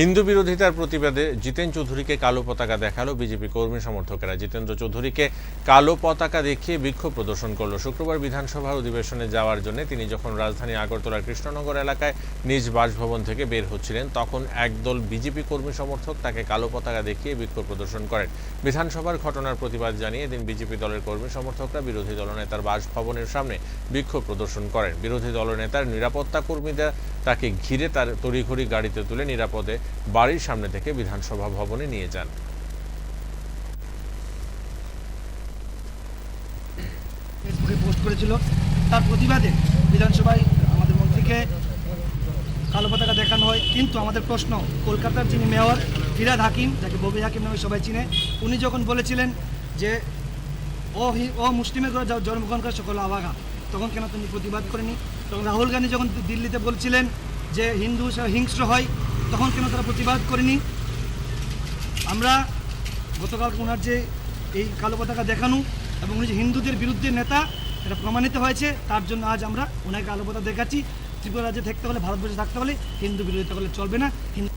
হিন্দু বিরোধিতার প্রতিবাদে জিতেন চৌধুরীকে কালো পতাকা দেখাল বিজেপি কর্মী সমর্থকেরা। জিতেন্দ্র চৌধুরীকে কালো পতাকা দেখিয়ে বিক্ষোভ প্রদর্শন করল। শুক্রবার বিধানসভার অধিবেশনে যাওয়ার জন্য তিনি যখন রাজধানী আগরতলার কৃষ্ণনগর এলাকায় নিজ বাসভবন থেকে বের হচ্ছিলেন, তখন একদল বিজেপি কর্মী সমর্থক তাকে কালো পতাকা দেখিয়ে বিক্ষোভ প্রদর্শন করেন। বিধানসভার ঘটনার প্রতিবাদ জানিয়ে এদিন বিজেপি দলের কর্মী সমর্থকরা বিরোধী দলনেতার বাসভবনের সামনে বিক্ষোভ প্রদর্শন করেন। বিরোধী দলনেতার নিরাপত্তা কর্মীরা তাকে ঘিরে তার তড়িঘড়ি গাড়িতে তুলে নিরাপদে বাড়ির সামনে থেকে বিধানসভা ভবনে নিয়ে যান। পোস্ট করেছিল। তার প্রতিবাদে বিধানসভায় আমাদের মন্ত্রীকে কালো পতাকা দেখানো হয়। কিন্তু আমাদের প্রশ্ন, কলকাতার যিনি মেয়র, ফিরাদ হাকিম, যাকে ববি হাকিম নামে সবাই চিনে, উনি যখন বলেছিলেন যে ও ও মুসলিমের ঘরে জন্মগ্রহণ করে, সকল আবাগা, তখন কেন তিনি প্রতিবাদ করেনি তখন রাহুল গান্ধী যখন দিল্লিতে বলছিলেন যে হিন্দু হিংস্র হয় তখন কেন তারা প্রতিবাদ করেনি? আমরা গতকাল ওনার যে এই কালো পতাকা দেখানো এবং উনি যে হিন্দুদের বিরুদ্ধে নেতা, এটা প্রমাণিত হয়েছে। তার জন্য আজ আমরা ওনাকে কালো পতাকা দেখাচ্ছি। ত্রিপুরা রাজ্যে থাকতে হলে, ভারতবর্ষে থাকতে হলে হিন্দু বিরোধিতা করলে চলবে না।